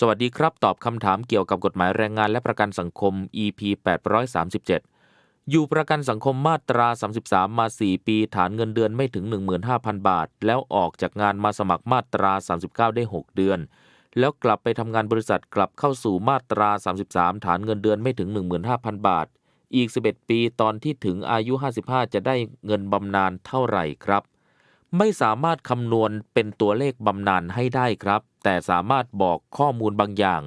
สวัสดีครับ ตอบคำถามเกี่ยวกับกฎหมายแรงงานและประกันสังคม EP 837 อยู่ประกันสังคมมาตรา 33 มา 4 ปี ฐานเงินเดือนไม่ถึง 15,000 บาท แล้วออกจากงานมาสมัครมาตรา 39 ได้ 6 เดือน แล้วกลับไปทำงานบริษัทกลับเข้าสู่มาตรา 33 ฐานเงินเดือนไม่ถึง 15,000 บาท อีก 11 ปีตอนที่ถึงอายุ 55 จะได้เงินบำนาญเท่าไหร่ครับ ไม่สามารถคำนวณเป็นตัวเลขบำนาญให้ได้ครับ แต่สามารถบอกข้อมูลบางอย่าง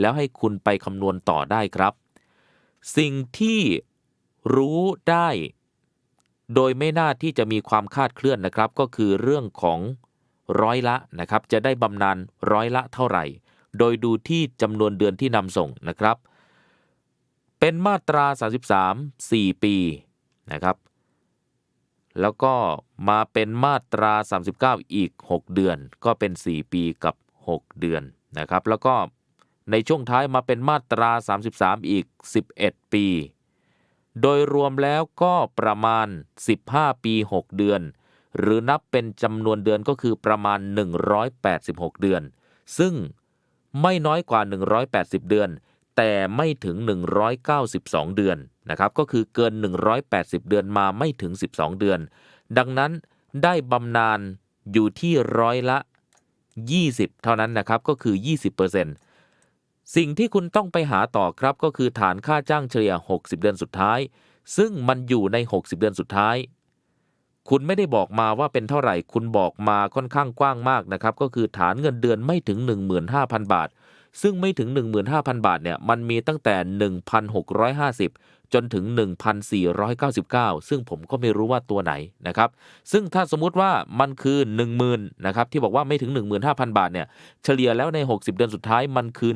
แล้วให้คุณไปคำนวณต่อได้ครับ สิ่งที่รู้ได้ โดยไม่น่าที่จะมีความคาดเคลื่อนนะครับ ก็คือเรื่องของร้อยละนะครับ จะได้บำนาญร้อยละเท่าไหร่ โดยดูที่จำนวนเดือนที่นำส่งนะครับ เป็นมาตรา 33 4 ปีนะครับ แล้วก็มาเป็นมาตรา 39 อีก 6 เดือน ก็เป็น 4 ปีกับ 6 เดือนนะครับ แล้วก็ในช่วงท้ายมาเป็นมาตรา 33 อีก 11 ปี โดยรวมแล้วก็ประมาณ 15 ปี 6 เดือน หรือนับเป็นจำนวนเดือนก็คือประมาณ 186 เดือน ซึ่งไม่น้อยกว่า 180 เดือน แต่ไม่ถึง 192 เดือนนะครับ ก็คือเกิน 180 เดือนมาไม่ถึง 12 เดือน ดังนั้นได้บำนาญอยู่ที่ร้อยละ 20 เท่านั้นนะครับก็คือ 20%สิ่งที่คุณต้องไปหาต่อครับก็คือฐานค่าจ้างเฉลี่ย 60 เดือนสุดท้าย ซึ่งมันอยู่ใน 60 เดือนสุดท้าย คุณไม่ได้บอกมาว่าเป็นเท่าไหร่ คุณบอกมาค่อนข้างกว้างมากนะครับก็คือฐานเงินเดือนไม่ถึง 15,000 บาท ซึ่งไม่ถึง 15,000 บาทเนี่ยมันมีตั้งแต่ 1,650 จนถึง 1,499 ซึ่งผมก็ไม่รู้ว่าตัวไหนนะครับ ซึ่งถ้าสมมุติว่ามันคือ 10,000นะครับที่บอกว่าไม่ถึง 15,000 บาทเนี่ยเฉลี่ยแล้วใน 60 เดือนสุดท้ายมันคือ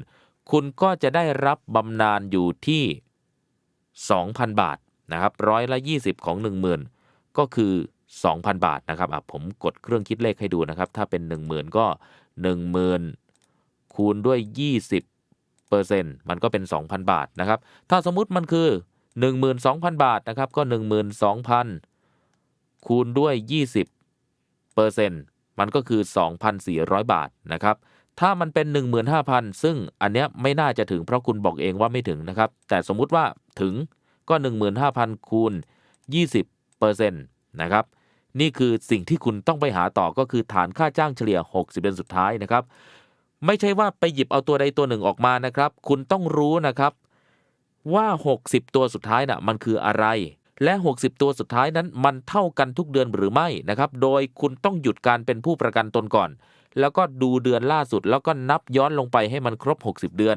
10,000 คุณก็จะได้รับบำนาญอยู่ที่ 2,000 บาทนะครับร้อยละ 20 ของ 10,000 ก็คือ 2,000 บาทนะครับผมกดเครื่องคิดเลขให้ดูนะครับ ถ้าเป็น 10,000 ก็ 10,000 คูณด้วย 20เปอร์เซ็นต์มันก็เป็น 2,000 บาทนะครับ ถ้าสมมุติมันคือ 12,000 บาทนะครับ ก็ 12,000 คูณด้วย 20เปอร์เซ็นต์มันก็คือ 2,400 บาทนะครับ ถ้ามันเป็น 15,000 ซึ่งอันเนี้ยไม่น่าจะถึงเพราะคุณบอกเองว่าไม่ถึงนะครับ แต่สมมุติว่าถึงก็ 15,000 คูณ 20เปอร์เซ็นต์นะครับนี่คือสิ่งที่คุณต้องไปหาต่อก็คือฐานค่าจ้างเฉลี่ย 60 เดือนสุดท้ายนะครับ ไม่ใช่ว่าไปหยิบเอาตัวใดตัวหนึ่งออกมานะครับ คุณต้องรู้นะครับว่า 60 ตัวสุดท้ายน่ะมันคืออะไร และ 60 ตัวสุดท้ายนั้นมันเท่ากันทุกเดือนหรือไม่นะครับ โดยคุณต้องหยุดการเป็นผู้ประกันตนก่อน แล้วก็ดูเดือนล่าสุด แล้วก็นับย้อนลงไปให้มันครบ 60 เดือน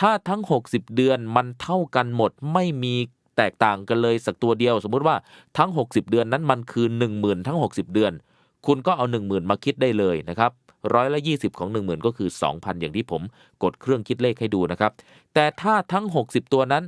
ถ้าทั้ง 60 เดือนมันเท่ากันหมดไม่มีแตกต่างกันเลยสักตัวเดียว สมมุติว่าทั้ง 60 เดือนนั้นมันคือ 10,000 ทั้ง 60 เดือน คุณก็เอา 10,000 มาคิดได้เลยนะครับร้อยละ 20 ของ 10,000 ก็คือ 2,000 อย่างที่ผมกดเครื่องคิดเลขให้ดูนะครับ แต่ถ้าทั้ง 60 ตัวนั้น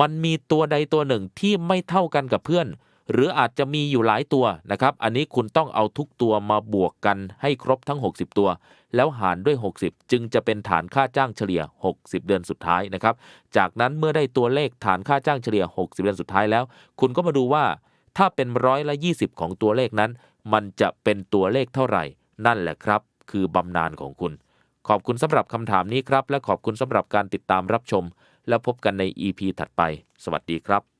มันมีตัวใดตัวหนึ่งที่ไม่เท่ากันกับเพื่อน หรืออาจจะมีอยู่หลายตัวนะครับ อันนี้คุณต้องเอาทุกตัวมาบวกกันให้ครบทั้ง 60 ตัว แล้วหารด้วย 60 จึงจะเป็นฐานค่าจ้างเฉลี่ย 60 เดือนสุดท้ายนะครับ จากนั้นเมื่อได้ตัวเลขฐานค่าจ้างเฉลี่ย 60 เดือนสุดท้ายแล้ว คุณก็มาดูว่าถ้าเป็นร้อยละ 20 ของตัวเลขนั้น มันจะเป็นตัวเลขเท่าไหร่ นั่นแหละครับ คือบำนาญของคุณ ขอบคุณสำหรับคำถามนี้ครับ และขอบคุณสำหรับการติดตามรับชม แล้วพบกันใน EP ถัดไป สวัสดีครับ